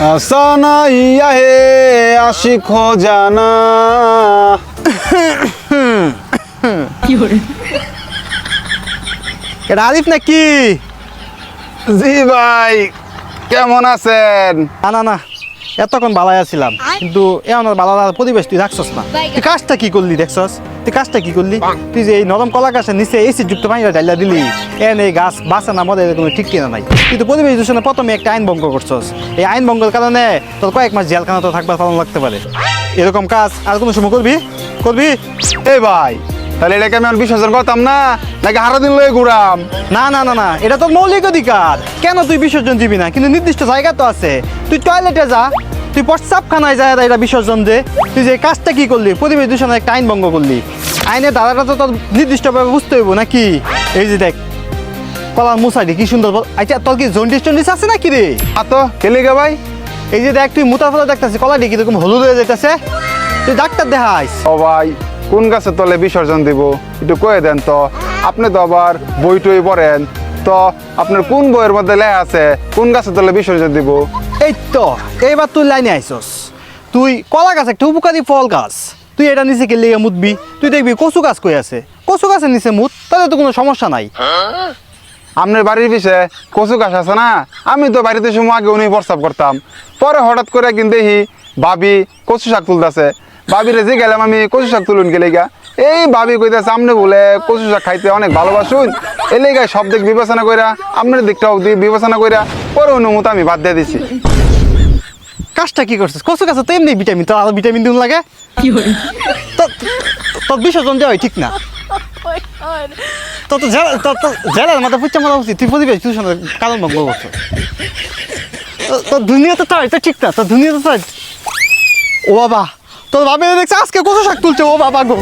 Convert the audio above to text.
আসানা ইয়া হে আশিক জানা। এটা আরিফ নাকি? জি ভাই কেমন আছেন? না না না। এতক্ষণ বালাই আছিলাম কিন্তু এমন বালা পরিবেশ তুই রাখছস না। তুই কাজটা কি করলি দেখছস? তুই কাজটা কি করলি? তুই যে এই নরম কলা গাছের নিচে এসি যুক্ত পানি ডাইলা দিলি এন এই গাছ বাঁচা না মদের কোনো ঠিক কিনা নাই। তুই তো পরিবেশ দূষণে প্রথমে একটা আইন ভঙ্গ করছস। এই আইন ভঙ্গের কারণে তোর কয়েক মাস জেলখানা তো থাকবার পালন লাগতে পারে। এরকম কাজ আর কোনো সময় করবি? করবি? এই ভাই তাহলে এটাকে আমি আর বিসর্জন করতাম না? নাকি হারা দিন লয়ে ঘুরাম? না না না না এটা তোর মৌলিক অধিকার। কেন তুই বিসর্জন দিবি না? কিন্তু নির্দিষ্ট জায়গা তো আছে। তুই টয়লেটে যা তুই প্রস্রাবখানায় যায় এটা বিসর্জন দে। তুই যে কাজটা কি করলি? পরিবেশ দূষণের একটা আইন ভঙ্গ করলি। আইনের ধারাটা তো তোর নির্দিষ্টভাবে বুঝতে হইব নাকি? এই যে দেখ কলার মুসাইডি কি সুন্দর আচ্ছা তোর কি জন্ডিস টন্ডিস আছে নাকি রে? আ তো কেলে গে ভাই? এই যে দেখ তুই মুতার ফলে দেখতেছিস কলাটি কীরকম হলুদ হয়ে যেতেছে তুই ডাক্তার দেখাইস। ও ভাই কোন গাছের তলে বিসর্জন দিব? একটু কয়ে দেন তো। আপনি তো আবার বই টই পড়েন। তো আপনার কোন বইয়ের মধ্যে লেখা আছে কোন গাছের তলে বিসর্জন দিব? এই তো এইবার তুই লাইনে আইসস। তুই কলা গাছ, একটা উপকারী ফল গাছ। তুই এটা নিচে গেলে মুতবি। তুই দেখবি কচু গাছ কই আছে। কচু গাছের নিচে মুত তাহলে তো কোনো সমস্যা নাই। আপনার বাড়ির পিছে কচু গাছ আছে না? আমি তো বাড়িতে সময় আগে উনি প্রস্তাব করতাম। পরে হঠাৎ করে কিন্তু দেখি ভাবি কচু শাক তুলতেছে। ভাবিরে যে গেলাম আমি কচু শাক তুলুন গেলে গা এই ভাবি কইতেছে আপনি বলে কচু শাক খাইতে অনেক ভালোবাসুন। এলে গায়ে সব দিক বিবেচনা কইরা, আপনার দিকটাও দি- বিবেচনা কইরা পরে অনুমতি আমি বাদ দিয়ে দিছি। কাজটা কি করছিস? কচু গাছে তো এমনি ভিটামিন আরও ভিটামিন দিন লাগে। তো- বিসর্জন দেওয়াই ঠিক না। তো তো জেলা তো তো জেলার মাথা পুচ্ছা মারা উচিত। তুই পরিবেশ দূষণের কারণ ভঙ্গ করছ তো- তোর। দুনিয়া তো তাই তো ঠিক না তোর দুনিয়া তো তাই ও বাবা তোর বাবা দেখছে আজকে কচু শাক তুলছে ও বাবা গো।